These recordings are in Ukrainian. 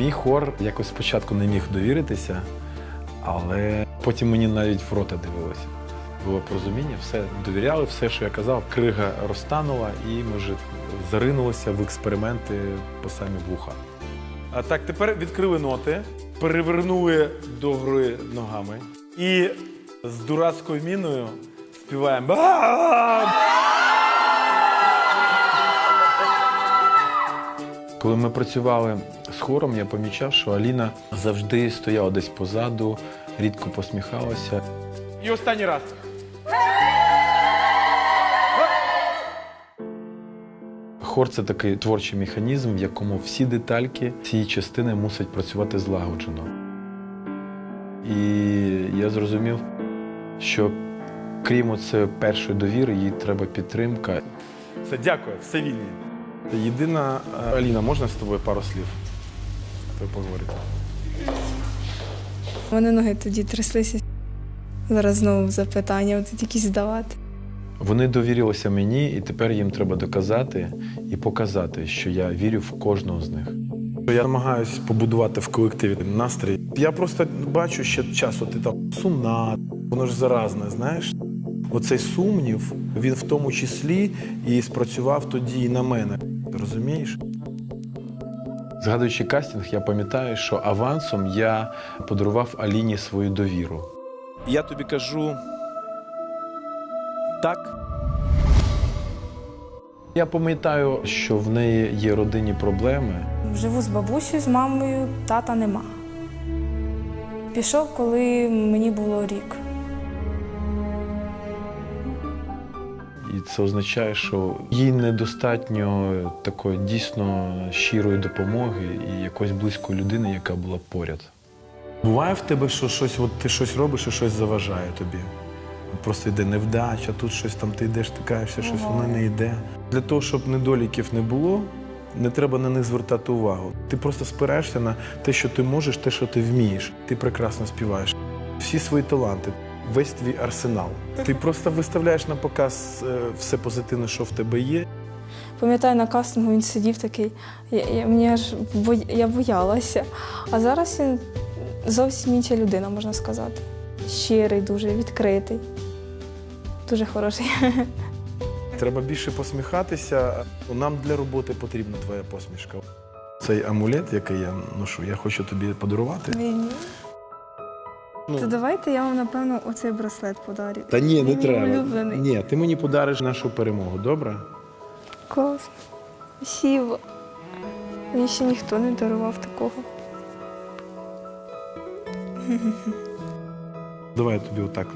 Мій хор якось спочатку не міг довіритися, але потім мені навіть в рота дивилося. Було порозуміння, все довіряли, все, що я казав, крига розтанула, і ми вже заринулися в експерименти по самі вуха. А так, тепер відкрили ноти, перевернули до гри ногами і з дурацькою міною співаємо. Коли ми працювали з хором, я помічав, що Аліна завжди стояла десь позаду, рідко посміхалася. І останній раз. Хор це такий творчий механізм, в якому всі детальки цієї частини мусять працювати злагоджено. І я зрозумів, що крім оце першої довіри, їй треба підтримка. Все, дякую, все вільні. Єдина е, Аліна, можна з тобою пару слів поговорити? У мене ноги тоді тряслися. Зараз знову запитання, от якісь здавати. Вони довірилися мені, і тепер їм треба доказати і показати, що я вірю в кожного з них. Я намагаюся побудувати в колективі настрій. Я просто бачу ще часто, ти там сумна, воно ж заразне, знаєш. Оцей сумнів, він в тому числі і спрацював тоді і на мене. Розумієш? Згадуючи кастинг, я пам'ятаю, що авансом я подарував Аліні свою довіру. Я тобі кажу так. Я пам'ятаю, що в неї є родинні проблеми. Живу з бабусею, з мамою, тата нема. Пішов, коли мені було рік. І це означає, що їй недостатньо такої дійсно щирої допомоги і якоїсь близької людини, яка була поряд. Буває в тебе, що щось, от ти щось робиш і щось заважає тобі. От Просто йде невдача, тут щось там ти йдеш, тикаєшся, щось воно не йде. Для того, щоб недоліків не було, не треба на них звертати увагу. Ти просто спираєшся на те, що ти можеш, те, що ти вмієш. Ти прекрасно співаєш. Всі свої таланти, весь твій арсенал. Ти просто виставляєш на показ е, все позитивне, що в тебе є. Пам'ятаю, на кастингу він сидів такий, я, я, мені аж бо, я боялася. А зараз він зовсім інша людина, можна сказати. Щирий, дуже відкритий, дуже хороший. Треба більше посміхатися. Нам для роботи потрібна твоя посмішка. Цей амулет, який я ношу, я хочу тобі подарувати. Він... Ну. То давайте я вам, напевно, оцей браслет подарю. Та ні, не Він мій треба. улюблений. Ні, ти мені подариш нашу перемогу, добре? Клас. Спасибо. Мені ще ніхто не дарував такого. Давай я тобі отак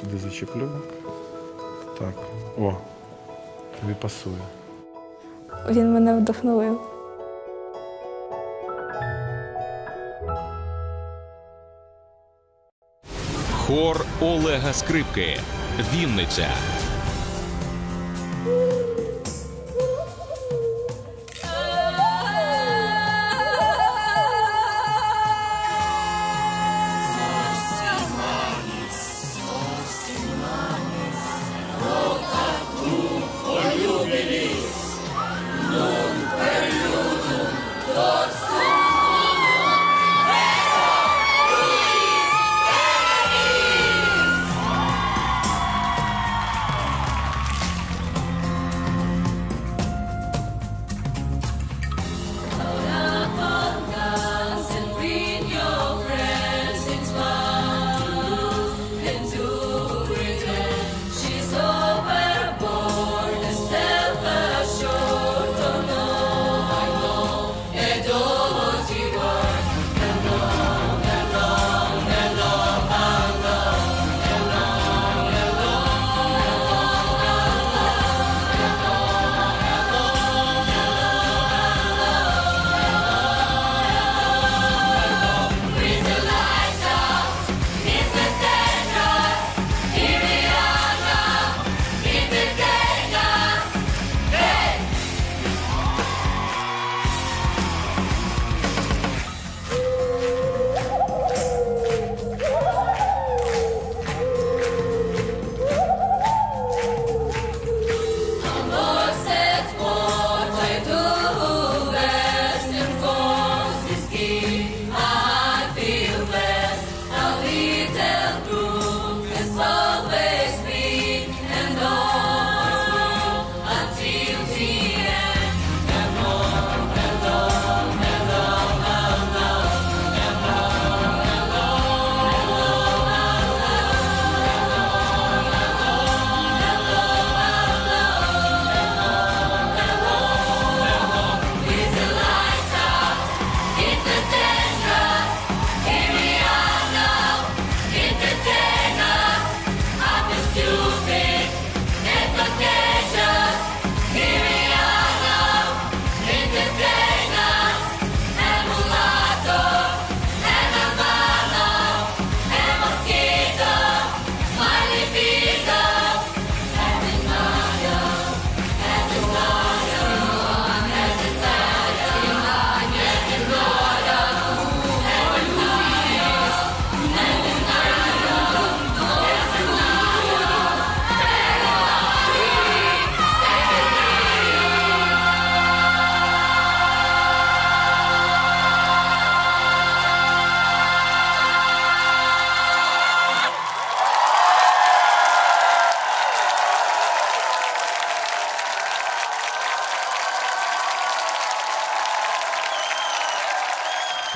сюди зачеплю. Так. О, тобі пасує. Він мене вдохновив. Хор Олега Скрипки. Вінниця.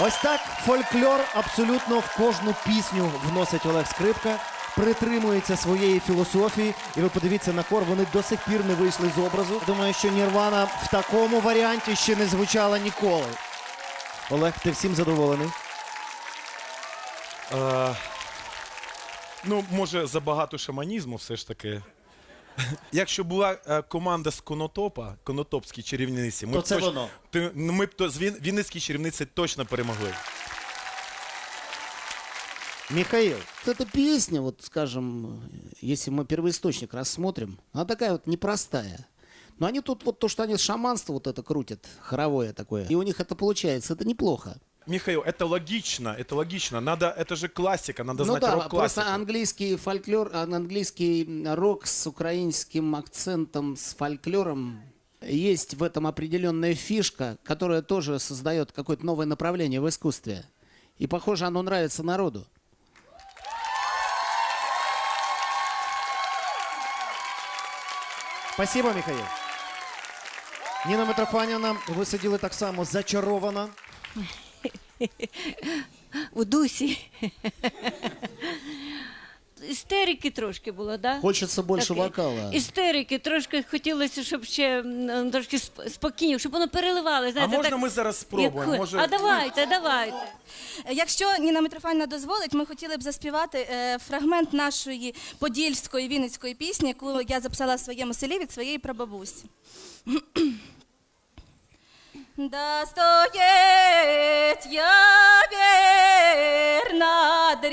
Ось так фольклор абсолютно в кожну пісню вносить Олег Скрипка, притримується своєї філософії. І ви подивіться на кор, вони до сих пір не вийшли з образу. Думаю, що Нірвана в такому варіанті ще не звучала ніколи. Олег, ти всім задоволений? Е, ну, може, забагато шаманізму все ж таки. Якщо була е, команда з Конотопа, конотопські чарівниці, ми То б це точ- воно. ти- ну, ми б то з Він- Вінницькі чарівниці точно перемогли. Михаїл, Вот эта песня, вот скажем, если мы первоисточник рассмотрим, она такая вот непростая. Но они тут вот то, что они шаманство вот это крутят, хоровое такое, и у них это получается, это неплохо. Михаил, это логично, это логично. Надо, это же классика, надо ну знать да, рок-классику. просто английский фольклор, а, английский рок с украинским акцентом, с фольклором, есть в этом определенная фишка, которая тоже создает какое-то новое направление в искусстве. И похоже, оно нравится народу. спасибо, Михаїл. Ніна Митрофанівна, ви сиділи так само зачарована. У дусі. Істерики трошки було, да? Хочется больше Таке. вокала. Істерики, трошки хотілося, щоб ще м, трошки сп- спокійніше, щоб воно переливало. А Знаєте, можна так, ми зараз спробуємо? як- Може... А давайте, давайте. Якщо Ніна Митрофанівна дозволить, ми хотіли б заспівати е, фрагмент нашої подільської вінницької пісні, яку я записала в своєму селі від своєї прабабусі. Да я ябір над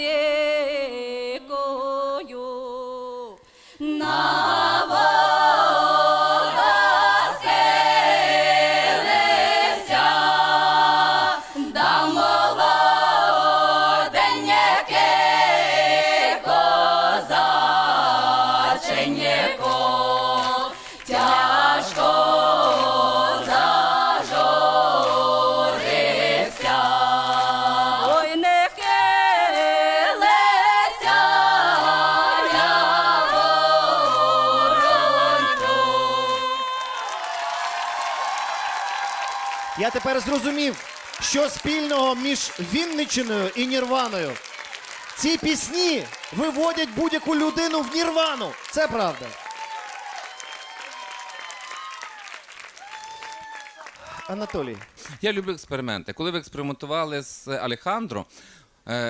Я тепер зрозумів, що спільного між Вінничиною і Нірваною. Ці пісні виводять будь-яку людину в Нірвану. Це правда. Анатолій, Я люблю експерименти. Коли ви експериментували з Алехандро,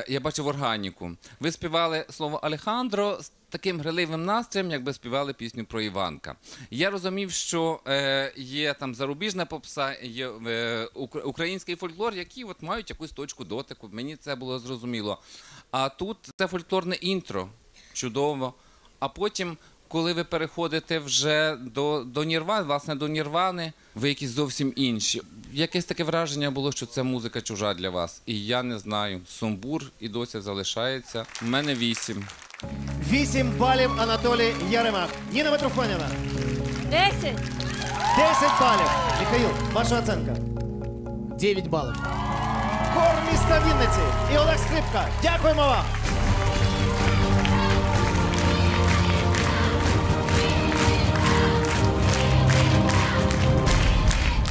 я бачив органіку. Ви співали слово Алехандро з таким гриливим настроєм, якби співали пісню про Іванка. Я розумів, що е, є там зарубіжна попса, є е, український фольклор, які от мають якусь точку дотику. Мені це було зрозуміло. А тут це фольклорне інтро, чудово. А потім, коли ви переходите вже до, до Нірвани, власне, до Нірвани, ви якісь зовсім інші. Якесь таке враження було, що це музика чужа для вас. І я не знаю. Сумбур і досі залишається. У мене вісім. 8 балів Анатолій Яремак. Ніна Митрофанівна, Десять. 10 балів. Михаїл, ваша оценка. 9 баллов. Хор міста Вінниці і Олег Скрипка. Дякуємо вам.